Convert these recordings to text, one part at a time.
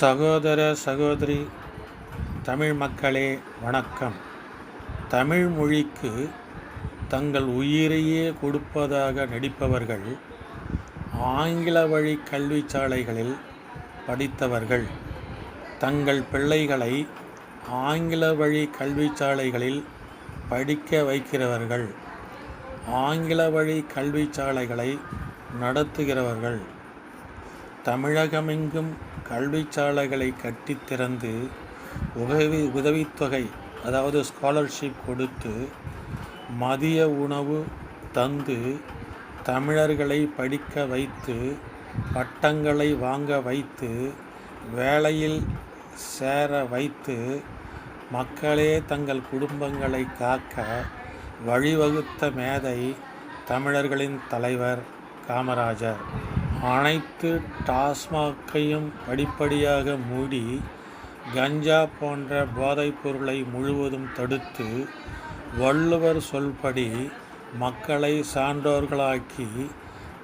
சகோதர சகோதரி தமிழ் மக்களே வணக்கம். தமிழ் மொழிக்கு தங்கள் உயிரையே கொடுப்பதாக நடிப்பவர்கள் ஆங்கில வழி கல்விச்சாலைகளில் படித்தவர்கள். தங்கள் பிள்ளைகளை ஆங்கில வழி கல்விச்சாலைகளில் படிக்க வைக்கிறவர்கள் ஆங்கில வழி கல்விச்சாலைகளை நடத்துகிறவர்கள். தமிழகமெங்கும் கல்விச்சாலைகளை கட்டித் திறந்து உதவி உதவித்தொகை அதாவது ஸ்காலர்ஷிப் கொடுத்து மதிய உணவு தந்து தமிழர்களை படிக்க வைத்து பட்டங்களை வாங்க வைத்து வேலையில் சேர வைத்து மக்களே தங்கள் குடும்பங்களை காக்க வழிவகுத்த மேதை தமிழர்களின் தலைவர் காமராஜர். அனைத்து டாஸ்மாக்கையும் படிப்படியாக மூடி கஞ்சா போன்ற போதைப் பொருளை முழுவதும் தடுத்து வள்ளுவர் சொல்படி மக்களை சான்றோர்களாக்கி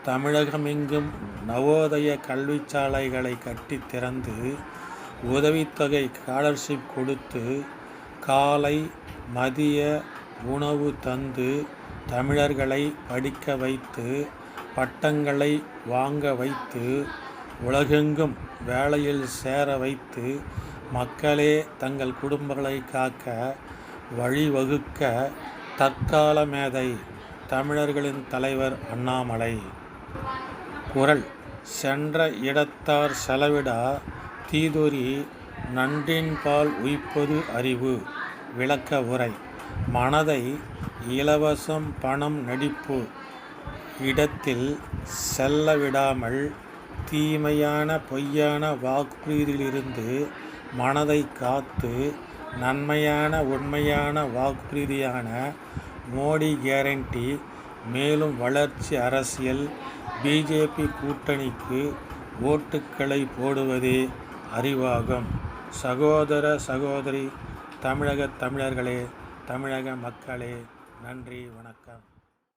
தமிழகமெங்கும் நவோதய கல்விச்சாலைகளை கட்டித் திறந்து உதவித்தொகை ஸ்காலர்ஷிப் கொடுத்து காலை மதிய உணவு தந்து தமிழர்களை படிக்க வைத்து பட்டங்களை வாங்க வைத்து உலகெங்கும் வேலையில் சேர வைத்து மக்களே தங்கள் குடும்பங்களை காக்க வழிவகுக்க தற்கால மேதை தமிழர்களின் தலைவர் அண்ணாமலை. குரல் சென்ற இடத்தார் செலவிடா தீதொரி நன்றின்பால் உய்ப்பது அறிவு. விளக்க உரை மனதை இலவசம் பணம் நடிப்பு. இடத்தில் செல்ல விடாமல் தீமையான பொய்யான வாக்குறுதியிலிருந்து மனதை காத்து நன்மையான உண்மையான வாக்குறுதியான மோடி கேரண்டி மேலும் வளர்ச்சி அரசியல் பிஜேபி கூட்டணிக்கு ஓட்டுக்களை போடுவதே அறிவாகும். சகோதர சகோதரி தமிழக தமிழர்களே தமிழக மக்களே நன்றி வணக்கம்.